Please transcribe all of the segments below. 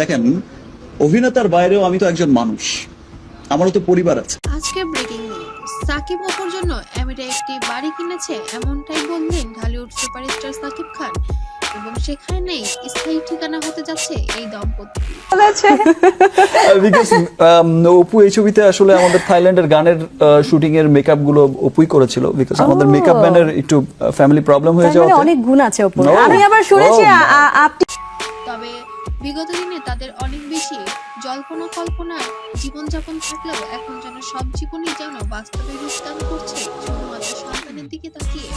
দেখেন অভিনেতার বাইরেও আমি তো একজন মানুষ। আমারও তো পরিবার আছে। আজকে ব্রেকিং সাকিব অপুর জন্য আমিরা একটি বাড়ি কিনেছে এমনটাই বললেন ঢালিউড সুপারস্টার সাকিব খান। এবং সেখানেই স্থায়ী ঠিকানা হতে যাচ্ছে এই দম্পতি। বিকজ অপু এই ছবিতে আসলে আমাদের থাইল্যান্ডের গানের শুটিং এর মেকআপগুলো অপুই করেছিল বিকজ আমাদের. মেকআপ ম্যানের একটু ফ্যামিলি প্রবলেম হয়ে তার যাওয়া মানে অনেক গুণ আছে No. আমি আবার শুনেছি আপনি তবে বিগত দিনে তাদের অনেক বেশি জল্পনা কল্পনার জীবনযাপন থাকলেও এখন যেন সব জীবনই যেন বাস্তবে রূপদান করছে শুধুমাত্র সন্তানের দিকে তাকিয়ে।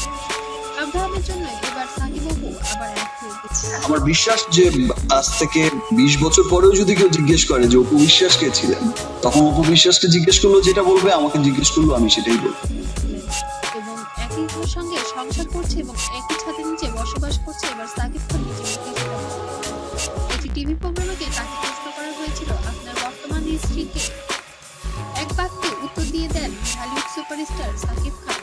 আব্রাহামের জন্য এবার সাকিব আবার এক হয়ে গেছে। আমার বিশ্বাস যে আজ থেকে বিশ বছর পরেও যদি কেউ জিজ্ঞেস করে যে অপু বিশ্বাস কে ছিলেন তখন অপু বিশ্বাসকে জিজ্ঞেস করল যেটা বলবে আমাকে জিজ্ঞেস করল আমি সেটাই বলব। এবং একই সঙ্গে সংসার করছে এবং একই ছাদের নিচে বসবাস করছে এবার তাকে প্রশ্ন করা হয়েছিল আপনার বর্তমান স্ত্রীকে এক বাক্যে উত্তর দিয়ে দেন ঢালিউড সুপারস্টার সাকিব খান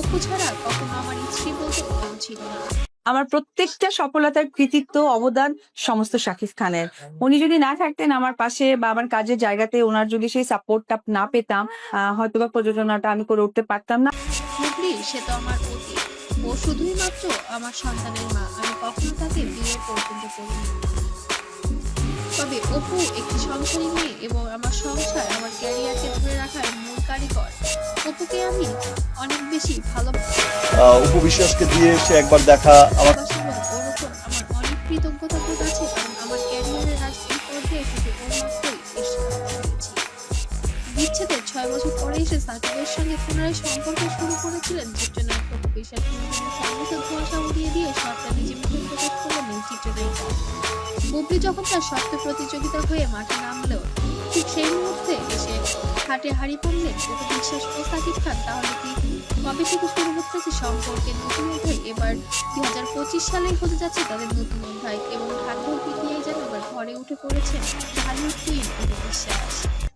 অপু ছাড়া কখনো আমার স্ত্রী বলতে কেউ ছিল না। আমার প্রত্যেকটা সফলতার কৃতিত্ব অবদান সমস্ত শাকিব খানের। উনি যদি না থাকতেন আমার পাশে বা আমার কাজের জায়গাতে ওনার যদি সেই সাপোর্টটা না পেতাম আহ, হয়তোবা প্রযোজনাটা আমি করে উঠতে পারতাম না। সে তো আমার অতীত। ও শুধুই মাত্র আমার সন্তানের মা। আমি কখনো তাকে অপু একটি সংসারী মেয়ে এবং আমার সংসার আমার ক্যারিয়ারকে ধরে রাখার মূল কারিগর। অপুকে আমি অনেক বেশি ভালোবাসি। অপু বিশ্বাসকে দিয়ে সে একবার দেখা আমার ওর ওপর আমার অনেক কৃতজ্ঞতা বোধ আছে কারণ আমার ক্যারিয়ারের আজ এই পর্যায়ে এসেছে ওর মাত্রই এসে বিচ্ছেদের ছয় বছর পরে এসে সাকিবের সঙ্গে পুনরায় সম্পর্ক শুরু করেছিলেন চিত্রনায়ক অপু বিশ্বাস। সমস্ত ধোঁয়াশা উড়িয়ে দিয়ে সবটা নিজে মুখে প্রকাশ করলেন চিত্রনায়িকা। বুবলি যখন তার শক্ত প্রতিযোগিতা হয়ে মাঠে নামলেও ঠিক সেই মুহূর্তে এসে হাটে হাড়ি পড়লে বিশ্বাস ও সাকিব খান তাহলে কি কবে থেকে শুরু হচ্ছে সে সম্পর্কে নতুন অধ্যায়? এবার দুই হাজার পঁচিশ সালেই হতে যাচ্ছে তাদের নতুন অধ্যায় এবং ভাগ্য পিটিয়ে যেন এবার ঘরে উঠে পড়েছে ঢালিউড কুইন বিশ্বাস